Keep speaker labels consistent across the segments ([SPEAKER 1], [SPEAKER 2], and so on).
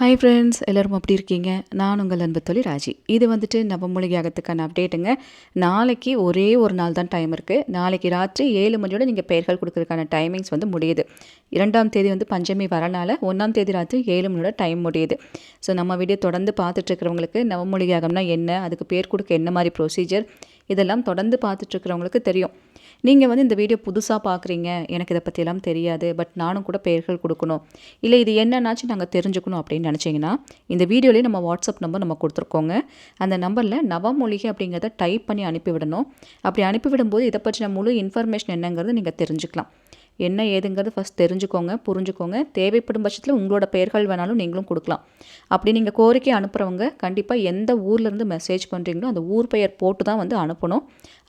[SPEAKER 1] Hi friends எல்லோரும் எப்படி இருக்கீங்க? நான் உங்கள் அன்பு தொழில் ராஜி. இது வந்துட்டு நம்ம மூலிகையாகத்துக்கான அப்டேட்டுங்க நாளைக்கு ஒரே ஒரு நாள் தான் டைம் இருக்குது நாளைக்கு ராத்திரி ஏழு மணியோட நீங்கள் பெயர்கள் கொடுக்கறதுக்கான டைமிங்ஸ் வந்து முடியுது. இரண்டாம் தேதி வந்து பஞ்சமி வரனால ஒன்றாம் தேதி ராத்திரி ஏழு மணியோட டைம் முடியுது. ஸோ நம்ம வீடியோ தொடர்ந்து பார்த்துட்ருக்கிறவங்களுக்கு நவமொழிகை என்ன? அதுக்கு பேர் கொடுக்க என்ன மாதிரி ப்ரொசீஜர் இதெல்லாம் தொடர்ந்து பார்த்துட்ருக்கிறவங்களுக்கு தெரியும். நீங்கள் வந்து இந்த வீடியோ புதுசாக பார்க்குறீங்க எனக்கு இதை பற்றியெல்லாம் தெரியாது பட் நானும் கூட பெயர்கள் கொடுக்கணும். இல்லை இது என்னன்னாச்சும் நாங்கள் தெரிஞ்சுக்கணும் அப்படின்னு நினச்சிங்கன்னா இந்த வீடியோலேயே நம்ம வாட்ஸ்அப் நம்பர் நம்ம கொடுத்துருக்கோங்க. அந்த நம்பரில் நவமொழிகை அப்படிங்கிறத டைப் பண்ணி அனுப்பிவிடணும். அப்படி அனுப்பிவிடும்போது இதை பற்றின முழு இன்ஃபர்மேஷன் என்னங்கிறது நீங்கள் தெரிஞ்சுக்கலாம். என்ன ஏதுங்கிறது ஃபஸ்ட் தெரிஞ்சுக்கோங்க புரிஞ்சுக்கோங்க. தேவைப்படும் பட்சத்தில் உங்களோட பெயர்கள் வேணாலும் நீங்களும் கொடுக்கலாம். அப்படி நீங்கள் கோரிக்கை அனுப்புகிறவங்க கண்டிப்பாக எந்த ஊர்லேருந்து மெசேஜ் பண்ணுறீங்களோ அந்த ஊர் பெயர் போட்டு தான் வந்து அனுப்பணும்.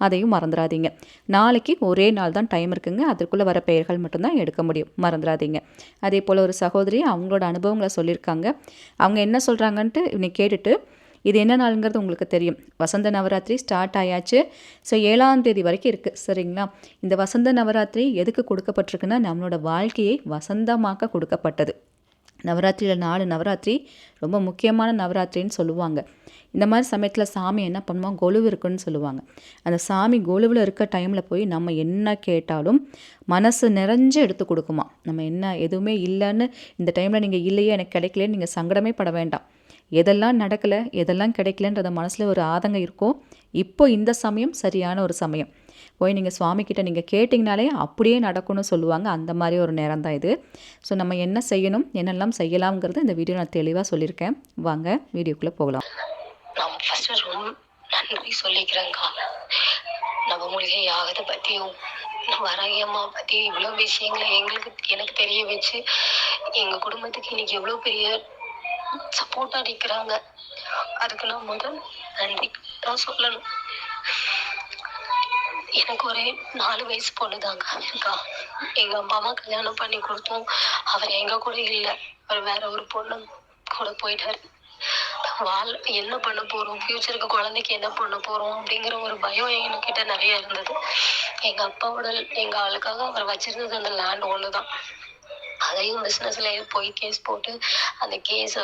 [SPEAKER 1] அதையும் மறந்துடாதீங்க. நாளைக்கு ஒரே நாள் தான் டைம் இருக்குங்க. அதற்குள்ளே வர பெயர்கள் மட்டும்தான் எடுக்க முடியும். மறந்துடாதீங்க. அதே போல் ஒரு சகோதரி அவங்களோட அனுபவங்களை சொல்லியிருக்காங்க. அவங்க என்ன சொல்கிறாங்கன்ட்டு இன்னைக்கு கேட்டுட்டு இது என்ன நாளுங்கிறது உங்களுக்கு தெரியும். வசந்த நவராத்திரி ஸ்டார்ட் ஆயாச்சு. ஸோ ஏழாம் தேதி வரைக்கும் இருக்குது சரிங்களா? இந்த வசந்த நவராத்திரி எதுக்கு கொடுக்கப்பட்டிருக்குன்னா நம்மளோட வாழ்க்கையை வசந்தமாக்க கொடுக்கப்பட்டது. நவராத்திரியில் நாலு நவராத்திரி ரொம்ப முக்கியமான நவராத்திரின்னு சொல்லுவாங்க. இந்த மாதிரி சமயத்தில் சாமி என்ன பண்ணுவோம்? கொலுவு இருக்குன்னு சொல்லுவாங்க. அந்த சாமி கொலுவில் இருக்க டைமில் போய் நம்ம என்ன கேட்டாலும் மனசு நிறைஞ்சு எடுத்து கொடுக்குமா? நம்ம என்ன எதுவுமே இல்லைன்னு இந்த டைமில் நீங்கள் இல்லையே எனக்கு கிடைக்கலன்னு நீங்கள் சங்கடமே பட வேண்டாம். எதெல்லாம் நடக்கலை எதெல்லாம் கிடைக்கலன்றத மனசில் ஒரு ஆதங்கம் இருக்கும் இப்போ இந்த சமயம் சரியான ஒரு சமயம். போய் நீங்கள் சுவாமிக்கிட்ட நீங்கள் கேட்டிங்கனாலே அப்படியே நடக்கும்னு சொல்லுவாங்க. அந்த மாதிரி ஒரு நேரம் தான் இது. ஸோ நம்ம என்ன செய்யணும் என்னெல்லாம் செய்யலாம்ங்கிறது இந்த வீடியோ நான் தெளிவாக சொல்லியிருக்கேன். வாங்க வீடியோக்குள்ளே போகலாம்.
[SPEAKER 2] ஃபர்ஸ்ட் நன்றி சொல்லிக்கிறேங்க்கா நவமூலிகை யாகத்தை பற்றியும் வராகியம்மா பற்றி இவ்வளோ விஷயங்களை எங்களுக்கு எனக்கு தெரிய வச்சு எங்கள் குடும்பத்துக்கு இன்னைக்கு எவ்வளோ பெரிய சப்போர்ட்டாக நிற்கிறாங்க அதுக்கு நான் முதல் நன்றி தான் சொல்லணும். எனக்கு ஒரே நாலு வயசு பொண்ணுதாங்க. இருக்கா எங்க அப்பா அம்மா கல்யாணம் பண்ணி கொடுத்தோம். அவர் எங்க கூட இல்லை. அவர் வேற ஒரு பொண்ணு கூட போயிட்டாரு. வாழ் என்ன பண்ண போறோம்? ஃபியூச்சருக்கு குழந்தைக்கு என்ன பண்ண போறோம்? அப்படிங்கிற ஒரு பயம் என்கிட்ட நிறைய இருந்தது. எங்க அப்பாவோட எங்க ஆளுக்காக அவர் வச்சிருந்தது அந்த லேண்ட் ஒண்ணுதான். அதையும் பிஸ்னஸ்லேயே போய் கேஸ் போட்டு அந்த கேஸ்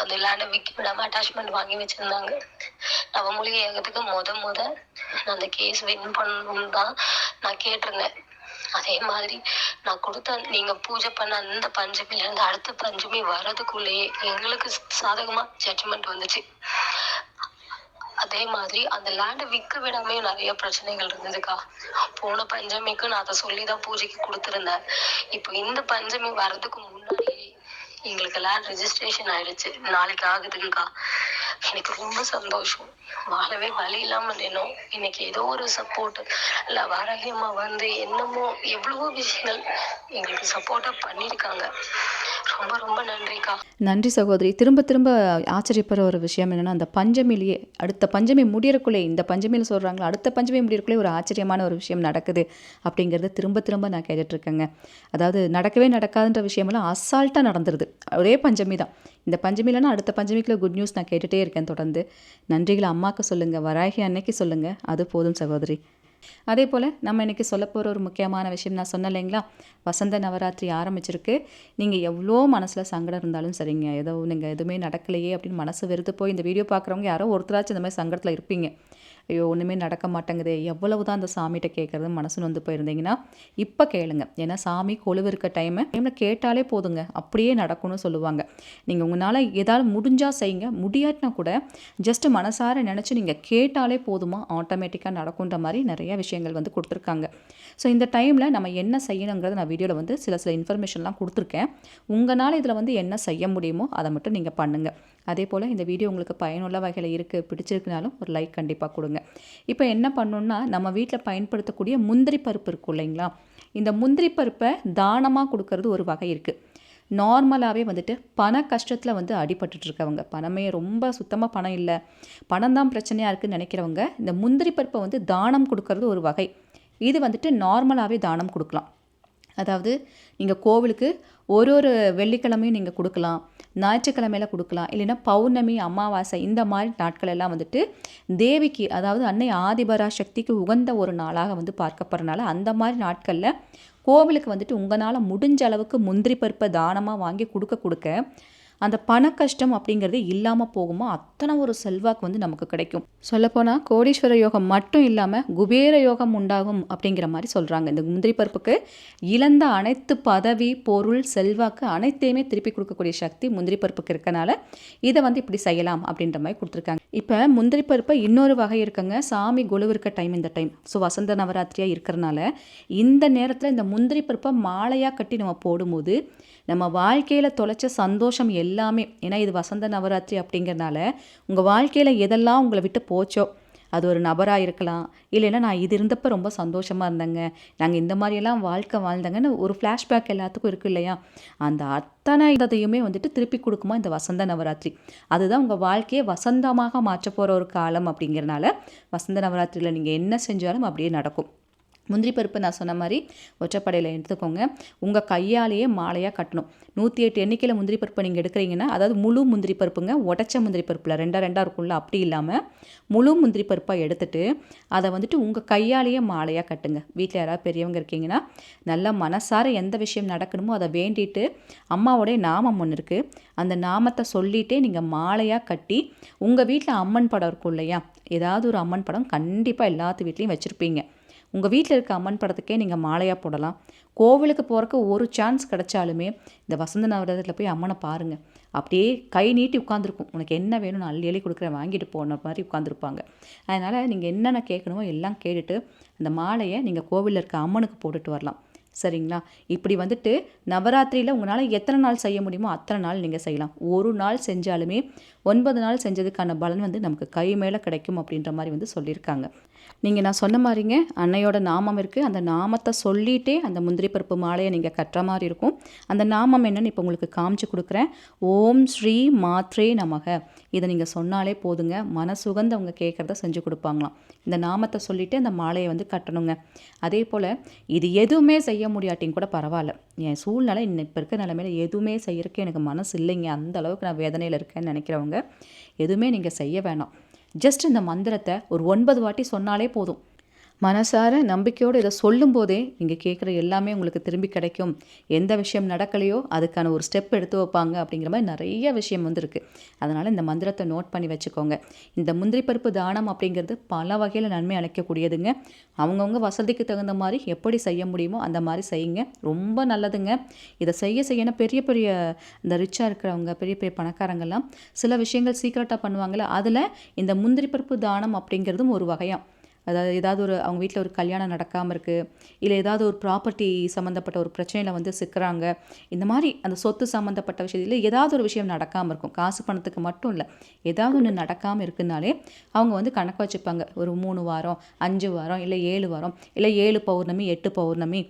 [SPEAKER 2] அந்த லேண்டை விற்க விடாம அட்டாச்மெண்ட் வாங்கி வச்சிருந்தாங்க. நவமொழி ஏகத்துக்கு முத முத நான் அந்த கேஸ் வின் பண்ணணும்னு தான் நான் கேட்டிருந்தேன். அதே மாதிரி நான் கொடுத்த நீங்க பூஜை பண்ண அந்த பஞ்சமில இருந்து அடுத்த பஞ்சமி வர்றதுக்குள்ளேயே எங்களுக்கு சாதகமா ஜட்ஜ்மெண்ட் வந்துச்சு. அதே மாதிரி அந்த லேண்டை விற்க விடாமே நிறைய பிரச்சனைகள் இருந்ததுக்கா. போன பஞ்சமிக்கு நான் அதை சொல்லிதான் பூஜைக்கு கொடுத்துருந்தேன். இப்போ இந்த பஞ்சமி வர்றதுக்கு முன்னாடியே எங்களுக்கு லேண்ட் ரெஜிஸ்ட்ரேஷன் ஆயிடுச்சு. நாளைக்கு ஆகுதுங்கக்கா. எனக்கு ரொம்ப சந்தோஷம். வாழவே வழி இல்லாம நின்னோம். இன்னைக்கு ஏதோ ஒரு சப்போர்ட் இல்ல வாராகியம்மா வந்து என்னமோ எவ்வளவோ விஷயங்கள் எங்களுக்கு சப்போர்ட்டா பண்ணிருக்காங்க ரொம்ப ரொம்ப நன்றிக்கா.
[SPEAKER 1] நன்றி சகோதரி. திரும்ப திரும்ப ஆச்சரியப்படுற ஒரு விஷயம் என்னென்னா அந்த பஞ்சமிலேயே அடுத்த பஞ்சமி முடியறக்குள்ளே இந்த பஞ்சமியில் சொல்கிறாங்களா அடுத்த பஞ்சமி முடியறக்குள்ளே ஒரு ஆச்சரியமான ஒரு விஷயம் நடக்குது அப்படிங்கிறத திரும்ப திரும்ப நான் கேட்டுட்ருக்கேங்க அதாவது நடக்கவே நடக்காதுன்ற விஷயமெல்லாம் அசால்ட்டாக நடந்துருது. ஒரே பஞ்சமி தான் இந்த பஞ்சமிலனா அடுத்த பஞ்சமிக்குள்ள குட் நியூஸ் நான் கேட்டுகிட்டே இருக்கேன் தொடர்ந்து. நன்றிகளை அம்மாவுக்கு சொல்லுங்கள் வராகி அன்னைக்கு சொல்லுங்கள் அது போதும் சகோதரி. அதே போல் நம்ம இன்றைக்கி சொல்ல போகிற ஒரு முக்கியமான விஷயம் நான் சொன்னேன் இல்லைங்களா? வசந்த நவராத்திரி ஆரம்பிச்சிருக்கு. நீங்கள் எவ்வளோ மனசில் சங்கடம் இருந்தாலும் சரிங்க. ஏதோ நீங்கள் எதுவுமே நடக்கலையே அப்படின்னு மனசு வெறுத்து போய் இந்த வீடியோ பார்க்குறவங்க யாரோ ஒருத்தராச்சும் இந்த மாதிரி சங்கடத்தில் இருப்பீங்க. ஐயோ ஒன்றுமே நடக்க மாட்டேங்குது. எவ்வளவு தான் அந்த சாமிகிட்ட கேட்குறது மனசு வந்து போயிருந்தீங்கன்னா இப்போ கேளுங்க. ஏன்னா சாமி கொழுவு இருக்க டைமு டைமில் கேட்டாலே போதுங்க. அப்படியே நடக்கும்னு சொல்லுவாங்க. நீங்கள் உங்களால் ஏதாவது முடிஞ்சால் செய்யுங்க. முடியாட்டினா கூட ஜஸ்ட் மனசார நினச்சி நீங்கள் கேட்டாலே போதுமா? ஆட்டோமேட்டிக்காக நடக்குன்ற மாதிரி நிறைய விஷயங்கள் வந்து கொடுத்துருக்காங்க. ஸோ இந்த டைமில் நம்ம என்ன செய்யணுங்கிறத நான் வீடியோவில் வந்து சில சில இன்ஃபர்மேஷன்லாம் கொடுத்துருக்கேன். உங்களால் இதில் வந்து என்ன செய்ய முடியுமோ அதை மட்டும் நீங்கள் பண்ணுங்கள் அதே போல் இந்த வீடியோ உங்களுக்கு பயனுள்ள வகையில் இருக்குது பிடிச்சிருக்குனாலும் ஒரு லைக் கண்டிப்பாக கொடுங்க. இப்போ என்ன பண்ணணுன்னா நம்ம வீட்டில் பயன்படுத்தக்கூடிய முந்திரி பருப்பு இருக்கும் இல்லைங்களா? இந்த முந்திரி பருப்பை தானமாக கொடுக்கறது ஒரு வகை இருக்குது நார்மலாகவே வந்துட்டு பண கஷ்டத்தில் வந்து அடிபட்டுட்ருக்கவங்க பணமே ரொம்ப சுத்தமாக பணம் இல்லை பணம் தான் பிரச்சனையாக இருக்குதுன்னு நினைக்கிறவங்க இந்த முந்திரி பருப்பை வந்து தானம் கொடுக்கறது ஒரு வகை. இது வந்துட்டு நார்மலாகவே தானம் கொடுக்கலாம். அதாவது நீங்கள் கோவிலுக்கு ஒரு ஒரு வெள்ளிக்கிழமையும் நீங்கள் கொடுக்கலாம். ஞாயிற்றுக்கிழமையில கொடுக்கலாம். இல்லைன்னா பௌர்ணமி அமாவாசை இந்த மாதிரி நாட்கள் எல்லாம் வந்துட்டு தேவிக்கு அதாவது அன்னை ஆதிபரா சக்திக்கு உகந்த ஒரு நாளாக வந்து பார்க்கப்படுறனால அந்த மாதிரி நாட்களில் கோவிலுக்கு வந்துட்டு உங்களால் முடிஞ்ச அளவுக்கு முந்திரி பருப்பை தானமாக வாங்கி கொடுக்க கொடுக்க அந்த பண கஷ்டம் அப்படிங்கிறது இல்லாமல் போகுமா? அத்தனை ஒரு செல்வாக்கு வந்து நமக்கு கிடைக்கும்? சொல்லப்போனால் கோடீஸ்வர யோகம் மட்டும் இல்லாமல் குபேர யோகம் உண்டாகும் அப்படிங்கிற மாதிரி சொல்கிறாங்க இந்த முந்திரி பருப்புக்கு இழந்த அனைத்து பதவி பொருள் செல்வாக்கு அனைத்தையுமே திருப்பி கொடுக்கக்கூடிய சக்தி முந்திரி பருப்புக்கு இருக்கனால இதை வந்து இப்படி செய்யலாம் அப்படின்ற மாதிரி கொடுத்துருக்காங்க. இப்போ முந்திரி பருப்பை இன்னொரு வகை இருக்குங்க. சாமி குழுவு இருக்க டைம் இந்த டைம் ஸோ வசந்த நவராத்திரியாக இருக்கிறனால இந்த நேரத்தில் இந்த முந்திரி பருப்பை மாலையாக கட்டி நம்ம போடும்போது நம்ம வாழ்க்கையில் தொலைச்ச சந்தோஷம் எல்லாமே ஏன்னா இது வசந்த நவராத்திரி அப்படிங்கிறனால உங்கள் வாழ்க்கையில் எதெல்லாம் உங்களை விட்டு போச்சோ அது ஒரு நபராக இருக்கலாம். இல்லைன்னா நான் இது இருந்தப்போ ரொம்ப சந்தோஷமாக இருந்தேங்க. நாங்கள் இந்த மாதிரியெல்லாம் வாழ்க்கை வாழ்ந்தங்கன்னு ஒரு ஃப்ளாஷ்பேக் எல்லாத்துக்கும் இருக்குது இல்லையா? அந்த அத்தனை இதையுமே வந்துட்டு திருப்பி கொடுக்குமா இந்த வசந்த நவராத்திரி. அதுதான் உங்கள் வாழ்க்கையை வசந்தமாக மாற்ற போகிற ஒரு காலம் அப்படிங்கிறனால வசந்த நவராத்திரியில் நீங்கள் என்ன செஞ்சாலும் அப்படியே நடக்கும். முந்திரி பருப்பு நான் சொன்ன மாதிரி ஒற்றைப்படையில் எடுத்துக்கோங்க. உங்கள் கையாலேயே மாலையாக கட்டணும். நூற்றி எட்டு எண்ணிக்கையில் முந்திரி பருப்பு நீங்கள் எடுக்கிறீங்கன்னா அதாவது முழு முந்திரி பருப்புங்க உடச்ச முந்திரி பருப்பில் ரெண்டாக ரெண்டாக இருக்கும்ல அப்படி இல்லாமல் முழு முந்திரி பருப்பாக எடுத்துட்டு அதை வந்துட்டு உங்கள் கையாலேயே மாலையாக கட்டுங்க. வீட்டில் யாராவது பெரியவங்க இருக்கீங்கன்னா நல்லா மனசார எந்த விஷயம் நடக்கணுமோ அதை வேண்டிட்டு அம்மாவோடைய நாமம் ஒன்று இருக்குது அந்த நாமத்தை சொல்லிகிட்டே நீங்கள் மாலையாக கட்டி உங்கள் வீட்டில் அம்மன் படம் இருக்கும் இல்லையா? ஏதாவது ஒரு அம்மன் படம் கண்டிப்பாக எல்லாத்து வீட்லேயும் வச்சுருப்பீங்க. உங்கள் வீட்டில் இருக்க அம்மன் படத்துக்கே நீங்கள் மாலையாக போடலாம். கோவிலுக்கு போகிறக்கு ஒரு சான்ஸ் கிடைச்சாலுமே இந்த வசந்த நவரத்தில் போய் அம்மனை பாருங்கள் அப்படியே கை நீட்டி உட்காந்துருக்கும் உனக்கு என்ன வேணும் நான் அள்ளி அள்ளி கொடுக்குறேன் வாங்கிட்டு போன மாதிரி உட்காந்துருப்பாங்க அதனால் நீங்கள் என்னென்ன கேட்கணுமோ எல்லாம் கேட்டுட்டு அந்த மாலையை நீங்கள் கோவிலில் இருக்க அம்மனுக்கு போட்டுட்டு வரலாம். சரிங்களா? இப்படி வந்துட்டு நவராத்திரியில் உங்களால் எத்தனை நாள் செய்ய முடியுமோ அத்தனை நாள் நீங்கள் செய்யலாம். ஒரு நாள் செஞ்சாலுமே ஒன்பது நாள் செஞ்சதுக்கான பலன் வந்து நமக்கு கை மேலே கிடைக்கும் அப்படின்ற மாதிரி வந்து சொல்லியிருக்காங்க. நீங்கள் நான் சொன்ன மாதிரிங்க அன்னையோட நாமம் இருக்குது அந்த நாமத்தை சொல்லிகிட்டே அந்த முந்திரி பருப்பு மாலையை நீங்கள் கட்டுற மாதிரி இருக்கும். அந்த நாமம் என்னன்னு இப்போ உங்களுக்கு காமிச்சு கொடுக்குறேன். ஓம் ஸ்ரீ மாத்ரே நமக. இதை நீங்கள் சொன்னாலே போதுங்க. மனசுகந்து அவங்க கேட்குறத செஞ்சு கொடுப்பாங்களாம். இந்த நாமத்தை சொல்லிவிட்டு அந்த மாலையை வந்து கட்டணுங்க. அதே போல் இது எதுவுமே செய்ய முடியாட்டிங்க கூட பரவாயில்ல. என் சூழ்நிலை இன்னும் இப்போ இருக்க நிலமையில எதுவுமே செய்யறதுக்கு எனக்கு மனசு இல்லைங்க. அந்த அளவுக்கு நான் வேதனையில் இருக்கேன்னு நினைக்கிறவங்க எதுவுமே நீங்கள் செய்ய வேணாம். ஜஸ்ட் இந்த மந்திரத்தை ஒரு ஒன்பது வாட்டி சொன்னாலே போதும். மனசார நம்பிக்கையோடு இதை சொல்லும்போதே நீங்கள் கேட்குற எல்லாமே உங்களுக்கு திரும்பி கிடைக்கும். எந்த விஷயம் நடக்கலையோ அதுக்கான ஒரு ஸ்டெப் எடுத்து வைப்பாங்க அப்படிங்கிற மாதிரி நிறைய விஷயம் வந்து இருக்குது அதனால் இந்த மந்திரத்தை நோட் பண்ணி வச்சுக்கோங்க. இந்த முந்திரி பருப்பு தானம் அப்படிங்கிறது பல வகையில் நன்மை அளிக்கக்கூடியதுங்க. அவங்கவுங்க வசதிக்கு தகுந்த மாதிரி எப்படி செய்ய முடியுமோ அந்த மாதிரி செய்யுங்க. ரொம்ப நல்லதுங்க. இதை செய்ய செய்யணும் பெரிய பெரிய இந்த ரிச்சாக இருக்கிறவங்க பெரிய பெரிய பணக்காரங்கள்லாம் சில விஷயங்கள் சீக்கிரட்டாக பண்ணுவாங்கள்ல அதில் இந்த முந்திரி பருப்பு தானம் அப்படிங்கிறதும் ஒரு வகையாக அதாவது ஏதாவது ஒரு அவங்க வீட்டில் ஒரு கல்யாணம் நடக்காமல் இருக்குது இல்லை ஏதாவது ஒரு ப்ராப்பர்ட்டி சம்மந்தப்பட்ட ஒரு பிரச்சனையில் வந்து சிக்கிறாங்க இந்த மாதிரி அந்த சொத்து சம்மந்தப்பட்ட விஷயத்தில் ஏதாவது ஒரு விஷயம் நடக்காமல் இருக்கும். காசு பணத்துக்கு மட்டும் இல்லை ஏதாவது ஒன்று நடக்காமல் இருக்குனாலே அவங்க வந்து கணக்கு வச்சுப்பாங்க. ஒரு மூணு வாரம் அஞ்சு வாரம் இல்லை ஏழு வாரம் இல்லை ஏழு பௌர்ணமி எட்டு பௌர்ணமி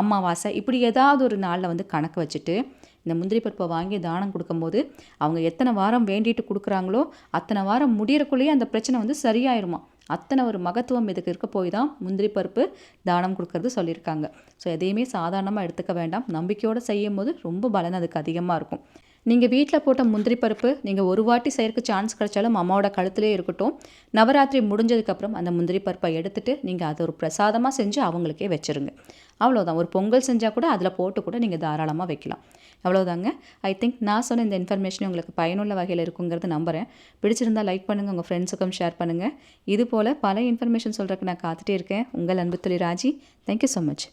[SPEAKER 1] அமாவாசை இப்படி ஏதாவது ஒரு நாளில் வந்து கணக்கு வச்சுட்டு இந்த முந்திரி பருப்பை வாங்கி தானம் கொடுக்கும்போது அவங்க எத்தனை வாரம் வேண்டிட்டு கொடுக்குறாங்களோ அத்தனை வாரம் முடியறக்குள்ளேயே அந்த பிரச்சனை வந்து சரியாயிருமா? அத்தனை ஒரு மகத்துவம் இதுக்கு இருக்க போய் தான் முந்திரி பருப்பு தானம் கொடுக்கறது சொல்லியிருக்காங்க. ஸோ எதையுமே சாதாரணமாக எடுத்துக்க வேண்டாம். நம்பிக்கையோடு செய்யும் போது ரொம்ப பலன் அதுக்கு அதிகமாக இருக்கும். நீங்கள் வீட்டில் போட்ட முந்திரி பருப்பு நீங்கள் ஒரு வாட்டி செய்யறதுக்கு சான்ஸ் கிடைச்சாலும் அம்மாவோட கழுத்துலேயே இருக்கட்டும். நவராத்திரி முடிஞ்சதுக்கப்புறம் அந்த முந்திரி பருப்பை எடுத்துகிட்டு நீங்கள் அதை ஒரு பிரசாதமாக செஞ்சு அவங்களுக்கே வச்சுருங்க. அவ்வளோதான் ஒரு பொங்கல் செஞ்சால் கூட அதில் போட்டு கூட நீங்கள் தாராளமாக வைக்கலாம். அவ்வளோதாங்க ஐ திங்க் நான் சொன்ன இந்த இன்ஃபர்மேஷன் உங்களுக்கு பயனுள்ள வகையில் இருக்குங்கிறது நம்புகிறேன் பிடிச்சிருந்தா லைக் பண்ணுங்கள் உங்கள் ஃப்ரெண்ட்ஸுக்கும் ஷேர் பண்ணுங்கள் இது போல் பல இன்ஃபர்மேஷன் சொல்கிறதுக்கு நான் காத்துட்டே இருக்கேன். உங்கள் அன்பு தொழில் ராஜி. Thank you so much